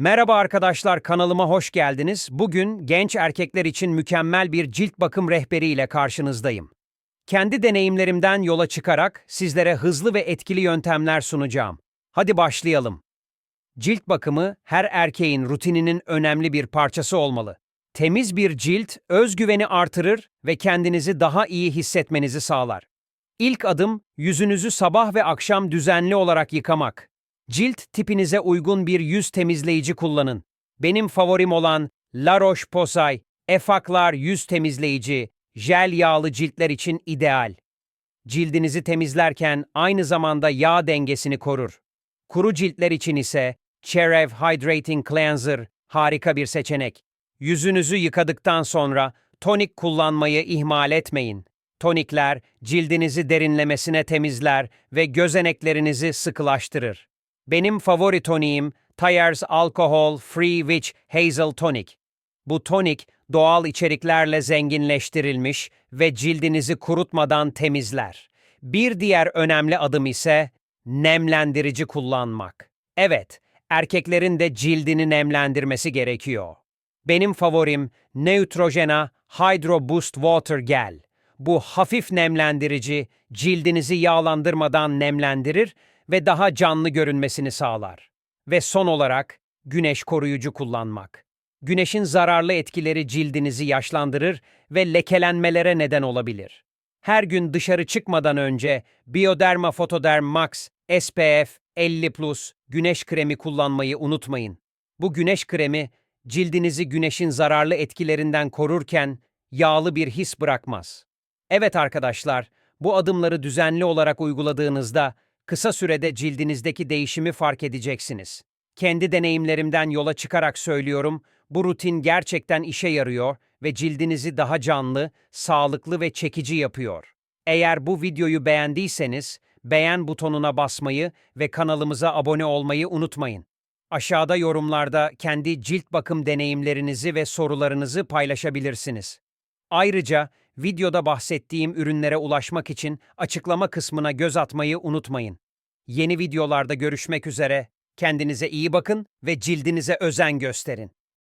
Merhaba arkadaşlar kanalıma hoş geldiniz. Bugün genç erkekler için mükemmel bir cilt bakım rehberi ile karşınızdayım. Kendi deneyimlerimden yola çıkarak sizlere hızlı ve etkili yöntemler sunacağım. Hadi başlayalım. Cilt bakımı her erkeğin rutininin önemli bir parçası olmalı. Temiz bir cilt özgüveni artırır ve kendinizi daha iyi hissetmenizi sağlar. İlk adım yüzünüzü sabah ve akşam düzenli olarak yıkamak. Cilt tipinize uygun bir yüz temizleyici kullanın. Benim favorim olan La Roche-Posay Effaclar yüz temizleyici, jel yağlı ciltler için ideal. Cildinizi temizlerken aynı zamanda yağ dengesini korur. Kuru ciltler için ise Cherev Hydrating Cleanser harika bir seçenek. Yüzünüzü yıkadıktan sonra tonik kullanmayı ihmal etmeyin. Tonikler cildinizi derinlemesine temizler ve gözeneklerinizi sıkılaştırır. Benim favori toniğim Tyers Alcohol Free Witch Hazel Tonic. Bu tonik doğal içeriklerle zenginleştirilmiş ve cildinizi kurutmadan temizler. Bir diğer önemli adım ise nemlendirici kullanmak. Evet, erkeklerin de cildini nemlendirmesi gerekiyor. Benim favorim Neutrogena Hydro Boost Water Gel. Bu hafif nemlendirici cildinizi yağlandırmadan nemlendirir ve daha canlı görünmesini sağlar. Ve son olarak güneş koruyucu kullanmak. Güneşin zararlı etkileri cildinizi yaşlandırır ve lekelenmelere neden olabilir. Her gün dışarı çıkmadan önce Bioderma Photoderm Max SPF 50+ güneş kremi kullanmayı unutmayın. Bu güneş kremi cildinizi güneşin zararlı etkilerinden korurken yağlı bir his bırakmaz. Evet arkadaşlar, bu adımları düzenli olarak uyguladığınızda kısa sürede cildinizdeki değişimi fark edeceksiniz. Kendi deneyimlerimden yola çıkarak söylüyorum, bu rutin gerçekten işe yarıyor ve cildinizi daha canlı, sağlıklı ve çekici yapıyor. Eğer bu videoyu beğendiyseniz, beğen butonuna basmayı ve kanalımıza abone olmayı unutmayın. Aşağıda yorumlarda kendi cilt bakım deneyimlerinizi ve sorularınızı paylaşabilirsiniz. Ayrıca videoda bahsettiğim ürünlere ulaşmak için açıklama kısmına göz atmayı unutmayın. Yeni videolarda görüşmek üzere. Kendinize iyi bakın ve cildinize özen gösterin.